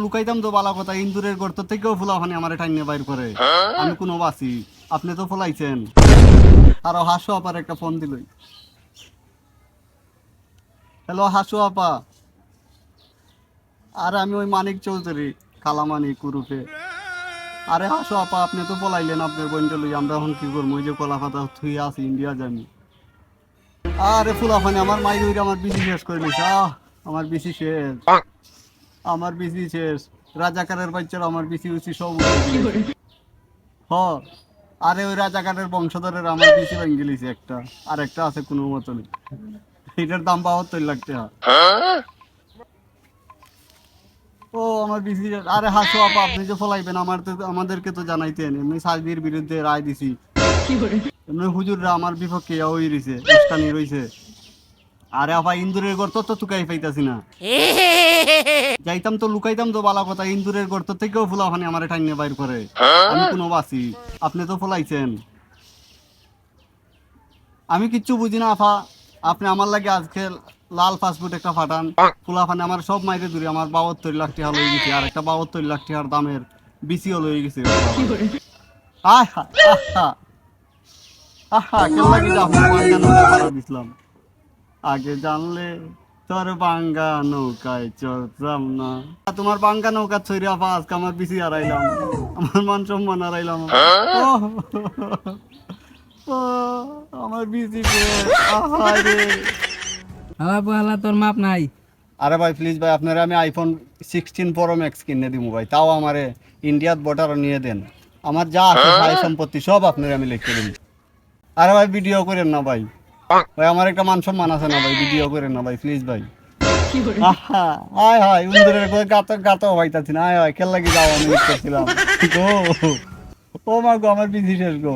লুকাইতাম তো বালা কথা, ইন্দুরের গর্ত থেকেও ফুলাফানি আমার টাইনে বাইর করে। আমি কোনো বাসি, আপনি তো ফলাইছেন। আরও হাসু আপার একটা ফোন দিলই হ্যালো, হাসু আপা। আরে, আমি ওই মানিক চৌধুরী কালা মানিক কুরুপে আরে, হাসু আপা, আপনি তো বলাইলেন আপনার বোনটা লই আমরা এখন কি করব? ওই যে কলা পাতা থুই আছি, ইন্ডিয়া জানি আরে, ফুলা ফুলাফানি আমার মাই আমার বিসি শেষ করে আহ, আমার বিসি শেষ। আমার বিসি শেষ। রাজাকারের বাচ্চারা আমার বিসি উসি সব হ আরে ওই রাজাকারের বংশধরের আমার বিসি ভেঙে গেলিছে একটা। আর একটা আছে কোনো মতনই এটার দাম বাহাত্তর লাখ টাকা। ও আমার বিসি আরে হাসো আপা আপনি যে ফলাইবেন আমার তো আমাদেরকে তো জানাইতেন এমনি সাজদির বিরুদ্ধে রায় দিছি। এমনি হুজুররা আমার বিপক্ষে হই রইছে উস্কানি রইছে। আরে আপা ইন্দুরের গর্ত তো তুকাই পাইতাছি না। যাইতাম তো লুকাইতাম তো বালা কথা ইন্দুরের গর্ত থেকেও ফুলাফানি আমার টাইনে বাইর করে। আমি কোনো বাসি আপনি তো আমি কিচ্ছু বুঝি না আফা। আপনি আমার লাগে আজকে লাল পাসপোর্ট একটা ফাটান। ফুলাফানি আমার সব মাইরে দূরে আমার বাহাত্তর লাখ টাকা লয়ে গেছে আর একটা বাহাত্তর লাখ টাকার দামের বিসিও লয়ে গেছে। আয় হা, আহা। আহা কেমন লাগে আপনার দিছিলাম। আগে জানলে তোর বাঙ্গা নৌকায় চলতাম না। তোমার বাঙ্গা নৌকা ছড়ি আপা আজকে আমার বিসি হারাইলাম। আমার মান সম্মান হারাইলাম। আমার বিসি আহারে। হালা পালা তোর মাপ নাই। আরে ভাই প্লিজ ভাই আপনারা আমি আইফোন সিক্সটিন প্রো ম্যাক্স কিনে দিব ভাই। তাও আমারে ইন্ডিয়াত বটার নিয়ে দেন। আমার যা আছে ভাই সম্পত্তি সব আপনারা আমি লিখে দিন আরে ভাই ভিডিও করেন না ভাই। ভাই আমার একটা মান সম্মান আছে না ভাই ভিডিও করে না ভাই প্লিজ ভাই। আহা, আয় হায় উন্দরের করে গাত গাত হইতাছি না আয় হায় খেল কি যাও আমি গো। ও মা গো আমার বিধি শেষ গো।